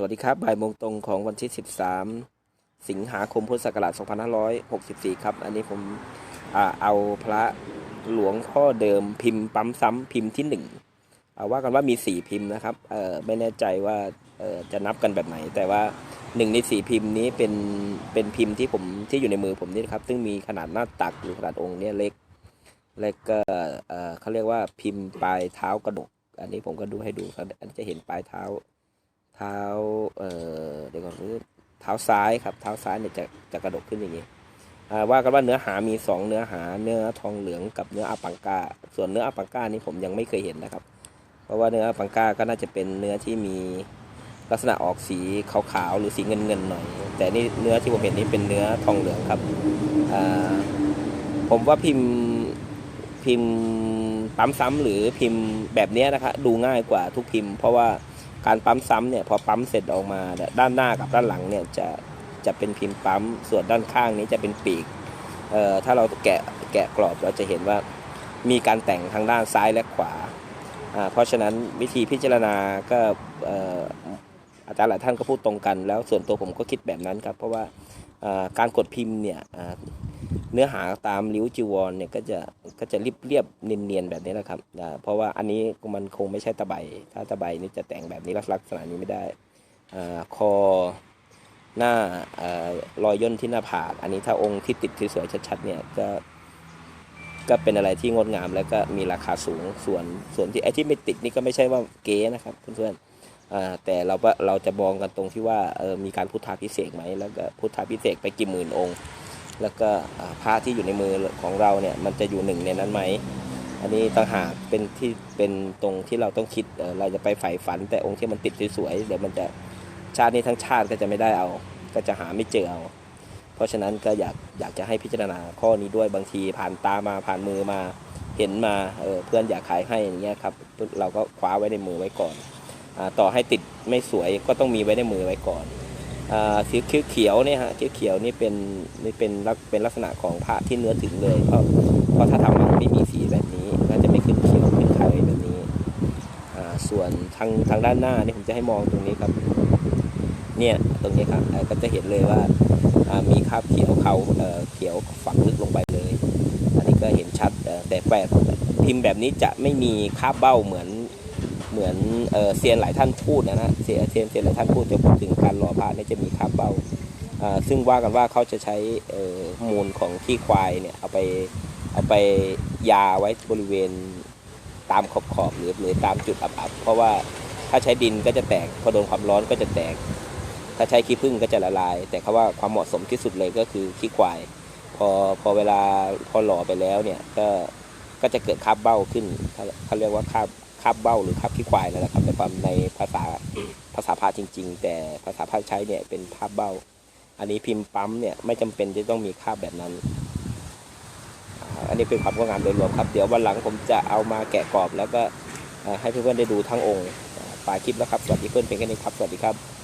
สวัสดีครับ บ่ายโมงตรงของวันที่ 13 สิงหาคมพุทธศักราช 2564 ครับ อันนี้ผมอเอาพระหลวงพ่อเดิมพิมพ์ปั๊มซ้ำพิมพ์ที่หนึ่งอ่าว่ากันว่ามี 4 พิมพ์นะครับ เออไม่แน่ใจว่าเออจะนับกันแบบไหน แต่ว่าหนึ่งในสี่พิมพ์นี้เป็นเป็นพิมพ์ที่ผมที่อยู่ในมือผมนี่นะครับ ซึ่งมีขนาดหน้าตักหรือขนาดองค์เนี่ยเล็ก แล้วก็เออเขาเรียกว่าพิมพ์ปลายเท้ากระดก อันนี้ผมก็ดูให้ดูครับอันจะเห็นปลายเท้า เท้าเอ่อเดี๋ยวก่อนคือเท้าซ้ายครับเท้าซ้ายเนี่ยจะจะกระดกขึ้นอย่างนี้ว่ากันว่าเนื้อหามีสองเนื้อหาเนื้อทองเหลืองกับเนื้ออาปังกา ส่วนเนื้ออาปังกานี่ผมยังไม่เคยเห็นนะครับ เพราะว่าเนื้ออาปังกาก็น่าจะเป็นเนื้อที่มีลักษณะออกสีขาวๆหรือสีเงินๆหน่อย แต่นี่เนื้อที่ผมเห็นนี่เป็นเนื้อทองเหลืองครับผมว่าพิมพ์พิมพ์ปั๊มซ้ำหรือพิมพ์แบบนี้นะครับดูง่ายกว่าทุกพิมพ์ เพราะว่า การปั๊มซ้ำเนี่ยพอปั๊มเสร็จออกมาด้านหน้ากับด้านหลังเนี่ยจะจะเป็นพิมพ์ปั๊มส่วนด้านข้างนี้จะเป็นปีกเอ่อถ้าเราแกะแกะกรอบเราจะเห็นว่ามีการแต่งทางด้านซ้ายและขวาอ่าเพราะฉะนั้นวิธีพิจารณาก็เอ่ออาจารย์หลายท่านก็พูดตรงกัน แล้วส่วนตัวผมก็คิดแบบนั้นครับ เพราะว่าการกดพิมพ์เนี่ย เนื้อหาตามริ้วจีวรเนี่ยก็จะก็จะเรียบเรียบเนียนๆแบบนี้แหละครับเพราะว่าอันนี้มันคงไม่ใช่ตะไบถ้าตะไบนี่จะแต่งแบบนี้ลักษณะนี้ไม่ได้คอหน้าอารอยย่นที่หน้าผากอันนี้ถ้าองค์ที่ติดสวยๆชัดๆเนี่ยก็ก็เป็นอะไรที่งดงามแล้วก็มีราคาสูงส่วนส่วนที่ไอ้ที่ไม่ติดนี่ก็ไม่ใช่ว่าเก๋นะครับเพื่อนๆแต่เราเราจะมองกันตรงที่ว่ามีการพุทธาพิเศษไหมแล้วก็พุทธาพิเศษไปกี่หมื่นองค์ แล้วก็พระที่อยู่ในมือของเราเนี่ยมันจะอยู่หนึ่งในนั้นไหมอันนี้ต่างหากเป็นที่เป็นตรงที่เราต้องคิดเราจะไปใฝ่ฝัน แต่องค์ที่มันติดสวยๆเดี๋ยวมันจะชาตินี้ทั้งชาติก็จะไม่ได้เอา ก็จะหาไม่เจอเอา เพราะฉะนั้นก็อยากอยากจะให้พิจารณาข้อนี้ด้วยบางทีผ่านตามาผ่านมือมาเห็นมาเเพื่อนอยากขายให้อย่างเงี้ยครับเราก็คว้าไว้ในมือไว้ก่อนอต่อให้ติดไม่สวยก็ต้องมีไว้ในมือไว้ก่อน สีเขียวเขียวเนี่ยฮะเขียวเขียวนี่เป็นนี่เป็นลักเป็นลักษณะของพระที่เนื้อถึงเลยเพราะเพราะถ้าทำมันไม่มีสีแบบนี้ก็จะไม่ขึ้นเขียวเป็นไข่แบบนี้ส่วนทางทางด้านหน้านี่ผมจะให้มองตรงนี้ครับ เนี่ยตรงนี้ครับก็จะเห็นเลยว่ามีคราบเขียวเขาเขียวฝังลึกลงไปเลย อันนี้ก็เห็นชัดแต่แปลกพิมพ์แบบนี้จะไม่มีคราบเบ้าเหมือน เหมือนเออเซียนหลายท่านพูดนะนะเซียนเซียนเซียนหลายท่านพูดจะพูดถึงการหล่อพระเนี่ยจะมีคราบเบ้าซึ่งว่ากันว่าเขาจะใช้มูลของขี้ควายเนี่ยเอาไปเอาไปยาไว้บริเวณตามขอบขอบหรือหรือตามจุดอับๆเพราะว่าถ้าใช้ดินก็จะแตกพอโดนความร้อนก็จะแตก ถ้าใช้ขี้ผึ้งก็จะละลาย แต่เขาว่าความเหมาะสมที่สุดเลยก็คือขี้ควาย พอพอเวลาพอหล่อไปแล้วเนี่ยก็ก็จะเกิดคราบเบ้าขึ้นเขาเรียกว่าคราบ คาบเบ้าหรือคาบขี้ควายนั่นแหละครับในความในภาษาภาษาพาจริง ๆ แต่ภาษาพาใช้เนี่ยเป็นคาบเบ้า อันนี้พิมพ์ปั๊มเนี่ยไม่จำเป็นจะต้องมีคาบแบบนั้น อันนี้เป็นความงดงามโดยรวมครับ เดี๋ยววันหลังผมจะเอามาแกะกรอบแล้วก็ให้เพื่อนๆได้ดูทั้งองค์ปลายคลิปแล้วครับ สวัสดีเพื่อนเป็นแค่นี้ครับ สวัสดีครับ